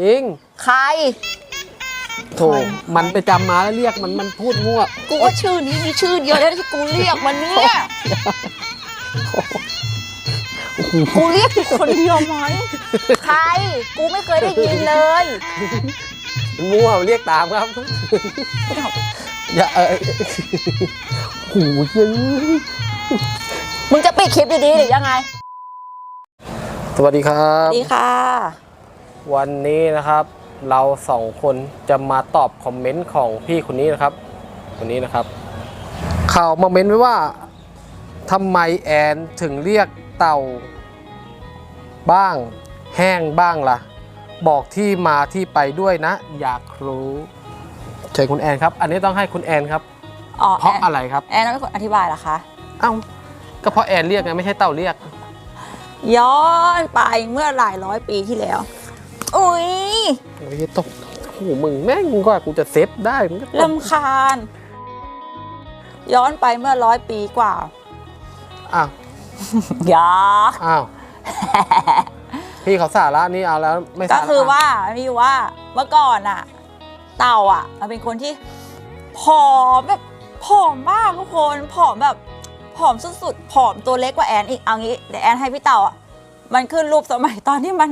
จริง ใคร โถมันไปจำมาแล้วเรียกมันมันพูดมั่วกูก็ชื่อนี้มีชื่อเดียวแล้วที่กูเรียกมันเนี่ยกูเรียกผิดคนเดียวไหมใคร กูไม่เคยได้ยินเลยมันมั่วมันเรียกตามครับ อย่าเออโหูยังมึงจะปิดคลิปดีๆหรือยังไง สวัสดีครับดีค่ะ วันนี้นะครับเราสองคนจะมาตอบคอมเมนต์ของพี่คนนี้นะครับคนนี้นะครับข่าวมาเมนต์ไว้ว่าทำไมแอนถึงเรียกเต่าบ้าง แห้งบ้างล่ะ บอกที่มาที่ไปด้วยนะ อยากรู้เชิญคุณแอนครับ อันนี้ต้องให้คุณแอนครับ อ๋อเพราะแอนอะไรครับแอนต้องเป็นคนอธิบายเหรอคะเอ้าก็เพราะแอนเรียกไงไม่ใช่เต่าเรียก ย้อนไปเมื่อหลายร้อยปีที่แล้ว อุ้ยโอ้ยตกโอ้โหมึงแม่งกว่ากูจะเซฟได้มึงก็ตกลำคาญ ย้อนไปเมื่อร้อยปีกว่าอ้าวอยาอ้าวพี่เขาสาระนี่เอาแล้วไม่ก็สาระคือว่ามีอยู่ว่าเมื่อก่อนอะเต่าอะมันเป็นคนที่ผอมแบบผอมมากทุกคนผอมแบบผอมสุดๆผอมตัวเล็กกว่าแอนอีกเอางี้เดี๋ยวแอนให้พี่เต่าอะมันขึ้นรูปสมัยตอนที่มัน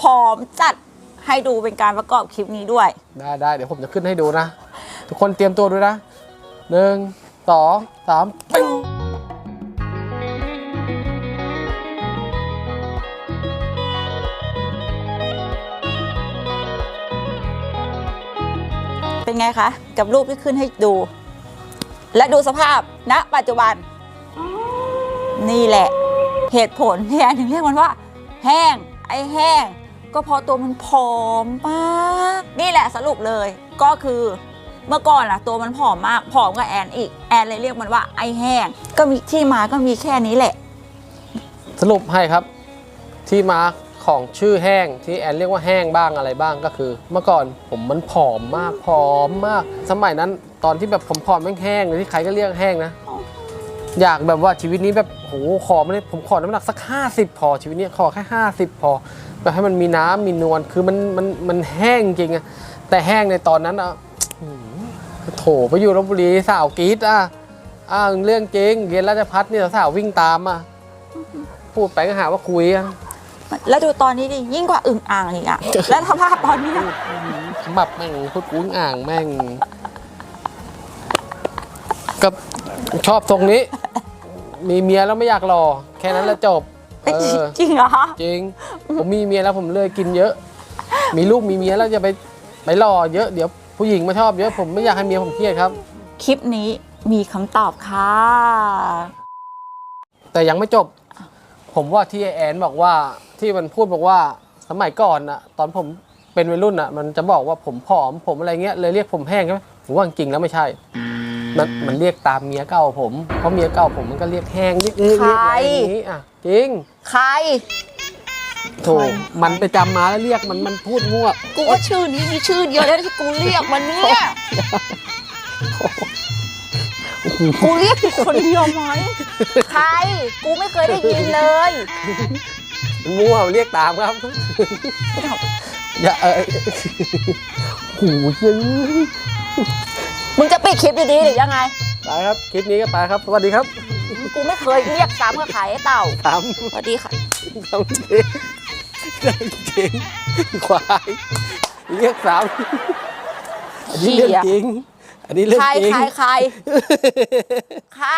ผอมจัดให้ดูเป็นการประกอบคลิปนี้ด้วย ได้ได้เดี๋ยวผมจะขึ้นให้ดูนะ ทุกคนเตรียมตัวด้วยนะหนึ่งสองสามปิ้งเป็นไงคะ กับรูปที่ขึ้นให้ดู และดูสภาพณปัจจุบัน นี่แหละ เหตุผลที่แอนถึงเรียกมันว่า แห้ง ไอ้แห้ง ก็เพราะตัวมันผอมมาก นี่แหละสรุปเลยก็คือเมื่อก่อนอะตัวมันผอมมากผอมกว่าแอนอีกแอนเลยเรียกมันว่าไอแห้งก็มีที่มาก็มีแค่นี้แหละ สรุปให้ครับ ที่มาของชื่อแห้งที่แอนเรียกว่าแห้งบ้างอะไรบ้างก็คือ เมื่อก่อนผมมันผอมมากผอมมาก สมัยนั้นตอนที่แบบผมผอมแห้งๆเลยที่ใครก็เรียกแห้งนะ อยากแบบว่าชีวิตนี้แบบโหขอไม่ได้ผมขอน้ำหนักสัก 50 พอชีวิตนี้ขอแค่ 50 พอ แบบให้มันมีน้ำมีนวลคือมันมันมันแห้งจริงอะแต่แห้งในตอนนั้นอะอื้อหือโถไปอยู่ลบบุรีสาวกรีดอะอ้าวเรื่องจริงเรียนราชพัฒน์เนี่ยสาววิ่งตามอะพูดไปก็หาว่าคุยอะแล้วดูตอนนี้ดิยิ่งกว่าอึ่งอ่างอีกอะแล้วสภาพตอนนี้อะขมับแม่งพูดกุ้งอ่างแม่งกับชอบตรงนี้ มีเมียแล้วไม่อยากรอ แค่นั้นแล้วจบ เออ จริงเหรอจริง ผมมีเมียแล้วผมเลยกินเยอะ มีลูกมีเมียแล้วจะไปไปรอเยอะเดี๋ยวผู้หญิงมาชอบเยอะผมไม่อยากให้เมียผมเครียดครับ คลิปนี้มีคำตอบค่ะ แต่ยังไม่จบ ผมว่าที่ไอ้แอนบอกว่าที่มันพูดบอกว่าสมัยก่อนอะตอนผมเป็นวัยรุ่นอะมันจะบอกว่าผมผอมผมอะไรเงี้ยเลยเรียกผมแห้งใช่ไหมผมว่าจริงๆแล้วไม่ใช่ มันมันเรียกตามเมียเก่าผม เพราะเมียเก่าผมมันก็เรียกแห้งเรียกเรียกใครอะไรอย่างนี้อะจริง ใคร โถมันไปจำมาแล้วเรียกมันมันพูดมั่วกูก็ชื่อนี้มีชื่อเดียวแล้วที่กูเรียกมันเนี่ยกูเรียกผิดคนเดียวไหมใคร กูไม่เคยได้ยินเลยมันมั่วมันเรียกตามครับอย่าเออโหูยังมึงจะปิดคลิปดีๆหรือยังไงไปครับ คลิปนี้ก็ไปครับ สวัสดีครับ กูไม่เคยเรียกซ้ำกับใครไอ้เต่าตามสวัสดีค่ะทำจริงจริงควายเรียกสามอันนี้เรื่องจริงอันนี้เรื่อใคงรจริงใครใครใคร